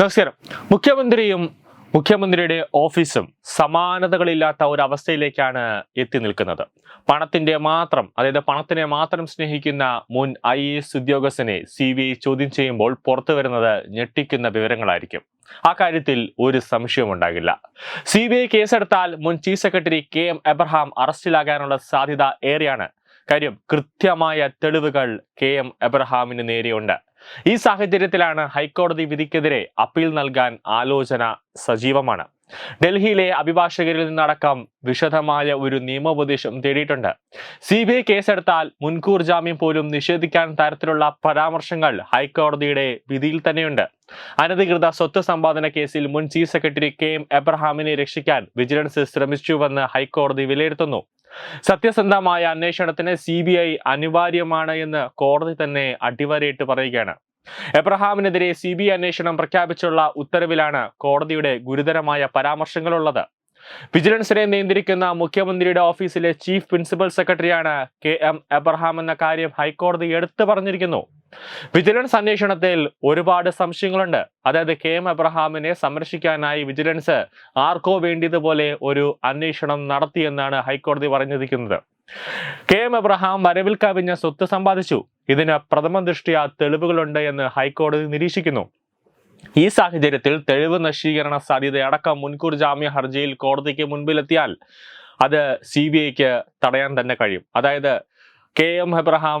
നമസ്കാരം. മുഖ്യമന്ത്രിയും മുഖ്യമന്ത്രിയുടെ ഓഫീസും സമാനതകളില്ലാത്ത ഒരു അവസ്ഥയിലേക്കാണ് എത്തി നിൽക്കുന്നത്. പണത്തിന്റെ മാത്രം അതായത് പണത്തിനെ മാത്രം സ്നേഹിക്കുന്ന മുൻ ഐ എ എസ് ഉദ്യോഗസ്ഥനെ സി ബി ഐ ചോദ്യം ചെയ്യുമ്പോൾ പുറത്തു വരുന്നത് ഞെട്ടിക്കുന്ന വിവരങ്ങളായിരിക്കും. ആ കാര്യത്തിൽ ഒരു സംശയവും ഉണ്ടാകില്ല. സി ബി ഐ കേസെടുത്താൽ മുൻ chief secretary K M Abraham അറസ്റ്റിലാകാനുള്ള സാധ്യത ഏറെയാണ്. കാര്യം കൃത്യമായ തെളിവുകൾ കെ എം എബ്രഹാമിന് നേരെയുണ്ട്. ഈ സാഹചര്യത്തിലാണ് ഹൈക്കോടതി വിധിക്കെതിരെ അപ്പീൽ നൽകാൻ ആലോചന സജീവമാണ്. ഡൽഹിയിലെ അഭിഭാഷകരിൽ നിന്നടക്കം വിശദമായ ഒരു നിയമോപദേശം തേടിയിട്ടുണ്ട്. സി ബി ഐ കേസെടുത്താൽ മുൻകൂർ ജാമ്യം പോലും നിഷേധിക്കാൻ തരത്തിലുള്ള പരാമർശങ്ങൾ ഹൈക്കോടതിയുടെ വിധിയിൽ തന്നെയുണ്ട്. അനധികൃത സ്വത്ത് സമ്പാദന കേസിൽ മുൻ ചീഫ് സെക്രട്ടറി കെ എം എബ്രഹാമിനെ രക്ഷിക്കാൻ വിജിലൻസ് ശ്രമിച്ചുവെന്ന് ഹൈക്കോടതി വിലയിരുത്തുന്നു. സത്യസന്ധമായ അന്വേഷണത്തിന് സി ബി ഐ അനിവാര്യമാണ് എന്ന് കോടതി തന്നെ അടിവരയിട്ട് പറയുകയാണ്. എബ്രഹാമിനെതിരെ സി ബി ഐ അന്വേഷണം പ്രഖ്യാപിച്ചുള്ള ഉത്തരവിലാണ് കോടതിയുടെ ഗുരുതരമായ പരാമർശങ്ങളുള്ളത്. വിജിലൻസിനെ നിയന്ത്രിക്കുന്ന മുഖ്യമന്ത്രിയുടെ ഓഫീസിലെ ചീഫ് പ്രിൻസിപ്പൽ സെക്രട്ടറിയാണ് കെ എം എബ്രഹാം എന്ന കാര്യം ഹൈക്കോടതി എടുത്തു പറഞ്ഞിരിക്കുന്നു. വിജിലൻസ് അന്വേഷണത്തിൽ ഒരുപാട് സംശയങ്ങളുണ്ട്. അതായത് കെ എം എബ്രഹാമിനെ സംരക്ഷിക്കാനായി വിജിലൻസ് ആർക്കോ വേണ്ടിയതുപോലെ ഒരു അന്വേഷണം നടത്തിയെന്നാണ് ഹൈക്കോടതി പറഞ്ഞിരിക്കുന്നത്. കെ എം എബ്രഹാം വരവിൽ കവിഞ്ഞ സ്വത്ത് സമ്പാദിച്ചു. ഇതിന് പ്രഥമ ദൃഷ്ടിയ തെളിവുകളുണ്ട് എന്ന് ഹൈക്കോടതി നിരീക്ഷിക്കുന്നു. ഈ സാഹചര്യത്തിൽ തെളിവ് നശീകരണ സാധ്യതയടക്കം മുൻകൂർ ജാമ്യ ഹർജിയിൽ കോടതിക്ക് മുൻപിലെത്തിയാൽ അത് സി ബി ഐക്ക് തടയാൻ തന്നെ കഴിയും. അതായത് കെ എം എബ്രഹാം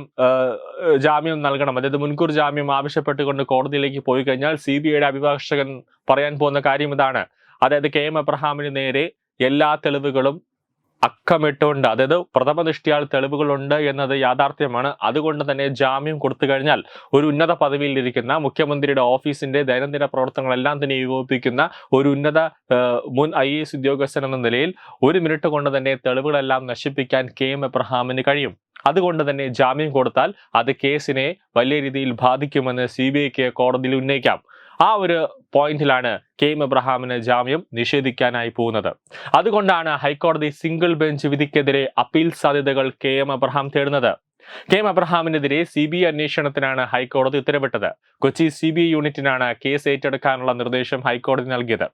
ജാമ്യം നൽകണം. അതായത് മുൻകൂർ ജാമ്യം ആവശ്യപ്പെട്ടുകൊണ്ട് കോടതിയിലേക്ക് പോയി കഴിഞ്ഞാൽ സി ബി ഐയുടെ അഭിഭാഷകൻ പറയാൻ പോകുന്ന കാര്യം ഇതാണ്. അതായത് കെ എം എബ്രഹാമിന് നേരെ എല്ലാ തെളിവുകളും അക്കമിട്ടുണ്ട്. അതായത് പ്രഥമ ദൃഷ്ടിയാൽ തെളിവുകളുണ്ട് എന്നത് യാഥാർത്ഥ്യമാണ്. അതുകൊണ്ട് തന്നെ ജാമ്യം കൊടുത്തു കഴിഞ്ഞാൽ ഒരു ഉന്നത പദവിയിൽ ഇരിക്കുന്ന മുഖ്യമന്ത്രിയുടെ ഓഫീസിന്റെ ദൈനംദിന പ്രവർത്തനങ്ങളെല്ലാം തന്നെ ഏകോപിപ്പിക്കുന്ന ഒരു ഉന്നത മുൻ ഐ എസ് ഉദ്യോഗസ്ഥൻ എന്ന നിലയിൽ ഒരു മിനിറ്റ് കൊണ്ട് തന്നെ തെളിവുകളെല്ലാം നശിപ്പിക്കാൻ കെ എം എബ്രഹാമിന് കഴിയും. അതുകൊണ്ട് തന്നെ ജാമ്യം കൊടുത്താൽ അത് കേസിനെ വലിയ രീതിയിൽ ബാധിക്കുമെന്ന് സി ബി ഐക്ക് കോടതിയിൽ ഉന്നയിക്കാം. ആ ഒരു പോയിന്റിലാണ് കെ എം എബ്രഹാമിന് ജാമ്യം നിഷേധിക്കാനായി പോകുന്നത്. അതുകൊണ്ടാണ് ഹൈക്കോടതി സിംഗിൾ ബെഞ്ച് വിധിക്കെതിരെ അപ്പീൽ സാധ്യതകൾ കെ എം എബ്രഹാം തേടുന്നത്. കെ എം എബ്രഹാമിനെതിരെ സി ബി ഐ അന്വേഷണത്തിനാണ് ഹൈക്കോടതി ഉത്തരവിട്ടത്. കൊച്ചി സി ബി ഐ യൂണിറ്റിനാണ് കേസ് ഏറ്റെടുക്കാനുള്ള നിർദ്ദേശം ഹൈക്കോടതി നൽകിയത്.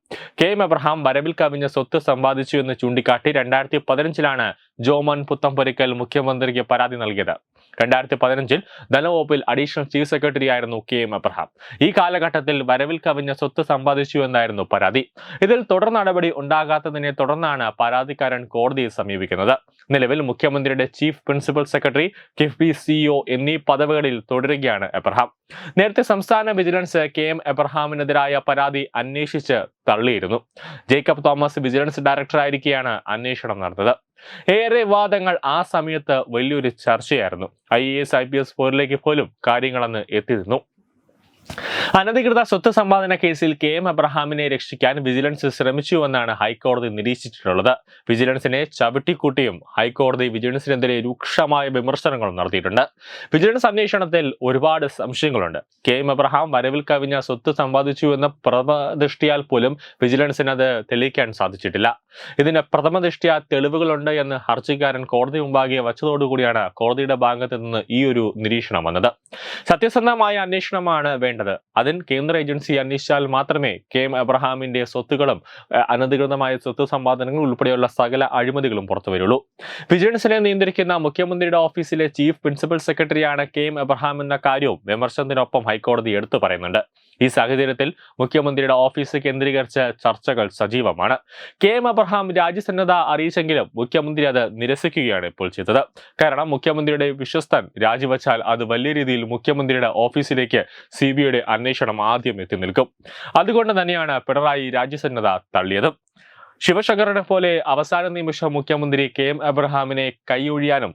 കെ എം എബ്രഹാം വരവിൽ കവിഞ്ഞ സ്വത്ത് സമ്പാദിച്ചു എന്ന് ചൂണ്ടിക്കാട്ടി രണ്ടായിരത്തി പതിനഞ്ചിലാണ് ജോമൻ പുത്തംപൊരിക്കൽ മുഖ്യമന്ത്രിക്ക് പരാതി നൽകിയത്. രണ്ടായിരത്തി പതിനഞ്ചിൽ ധനവകുപ്പിൽ അഡീഷണൽ ചീഫ് സെക്രട്ടറി ആയിരുന്നു കെ എം എബ്രഹാം ഈ കാലഘട്ടത്തിൽ വരവിൽ കവിഞ്ഞ സ്വത്ത് സമ്പാദിച്ചു എന്നായിരുന്നു പരാതി. ഇതിൽ തുടർ നടപടി ഉണ്ടാകാത്തതിനെ തുടർന്നാണ് പരാതിക്കാരൻ കോടതിയെ സമീപിക്കുന്നത്. നിലവിൽ മുഖ്യമന്ത്രിയുടെ chief principal secretary KIIFB CEO എന്നീ പദവികളിൽ തുടരുകയാണ് എബ്രഹാം നേരത്തെ സംസ്ഥാന വിജിലൻസ് കെ എം എബ്രഹാമിനെതിരായ പരാതി അന്വേഷിച്ച് തള്ളിയിരുന്നു. ജേക്കബ് തോമസ് വിജിലൻസ് ഡയറക്ടർ ഡയറക്ടറായിരിക്കെയാണ് അന്വേഷണം നടന്നത്. ഏറെ വാദങ്ങൾ ആ സമയത്ത് വലിയൊരു ചർച്ചയായിരുന്നു. I A S I P S പോരിലേക്ക് പോലും കാര്യങ്ങളന്ന് എത്തിയിരുന്നു. അനധികൃത സ്വത്ത് സമ്പാദന കേസിൽ കെ എം അബ്രഹാമിനെ രക്ഷിക്കാൻ വിജിലൻസ് ശ്രമിച്ചുവെന്നാണ് ഹൈക്കോടതി നിരീക്ഷിച്ചിട്ടുള്ളത്. വിജിലൻസിനെ ചവിട്ടിക്കൂട്ടിയും ഹൈക്കോടതി വിജിലൻസിനെതിരെ രൂക്ഷമായ വിമർശനങ്ങളും നടത്തിയിട്ടുണ്ട്. വിജിലൻസ് അന്വേഷണത്തിൽ ഒരുപാട് സംശയങ്ങളുണ്ട്. കെ എം അബ്രഹാം വരവിൽ കവിഞ്ഞ സ്വത്ത് സമ്പാദിച്ചു എന്ന പ്രഥമദൃഷ്ടിയാൽ പോലും വിജിലൻസിന് അത് തെളിയിക്കാൻ സാധിച്ചിട്ടില്ല. ഇതിന് പ്രഥമദൃഷ്ടിയാ തെളിവുകളുണ്ട് എന്ന് ഹർജിക്കാരൻ കോടതി മുമ്പാകെ വച്ചതോടുകൂടിയാണ് കോടതിയുടെ ഭാഗത്ത് നിന്ന് ഈ ഒരു നിരീക്ഷണം വന്നത്. സത്യസന്ധമായ അന്വേഷണമാണ് വേണ്ടത്. അതിന് കേന്ദ്ര ഏജൻസി അന്വേഷിച്ചാൽ മാത്രമേ കെ എം എബ്രഹാമിന്റെ സ്വത്തുകളും അനധികൃതമായ സ്വത്ത് സമ്പാദനങ്ങൾ ഉൾപ്പെടെയുള്ള സകല അഴിമതികളും പുറത്തു വരുള്ളൂ. വിജിലൻസിനെ നിയന്ത്രിക്കുന്ന മുഖ്യമന്ത്രിയുടെ ഓഫീസിലെ ചീഫ് പ്രിൻസിപ്പൽ സെക്രട്ടറിയാണ് കെ എം എബ്രഹാം എന്ന കാര്യവും വിമർശനത്തിനൊപ്പം ഹൈക്കോടതി എടുത്തു പറയുന്നുണ്ട്. ഈ സാഹചര്യത്തിൽ മുഖ്യമന്ത്രിയുടെ ഓഫീസ് കേന്ദ്രീകരിച്ച ചർച്ചകൾ സജീവമാണ്. കെ എം അബ്രഹാം രാജ്യസന്നദ്ധ അറിയിച്ചെങ്കിലും മുഖ്യമന്ത്രി അത് നിരസിക്കുകയാണ് ഇപ്പോൾ ചെയ്തത്. കാരണം മുഖ്യമന്ത്രിയുടെ വിശ്വസ്തൻ രാജിവെച്ചാൽ അത് വലിയ രീതിയിൽ മുഖ്യമന്ത്രിയുടെ ഓഫീസിലേക്ക് സി അന്വേഷണം ആദ്യം എത്തി നിൽക്കും. അതുകൊണ്ട് തന്നെയാണ് പിണറായി രാജ്യസന്നദ്ധ തള്ളിയത്. ശിവശങ്കറിനെ പോലെ അവസാന നിമിഷം മുഖ്യമന്ത്രി കെ എം അബ്രഹാമിനെ കൈയൊഴിയാനും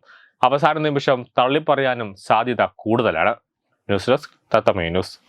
അവസാന നിമിഷം തള്ളിപ്പറയാനും സാധ്യത കൂടുതലാണ്. News desk Thathamme news.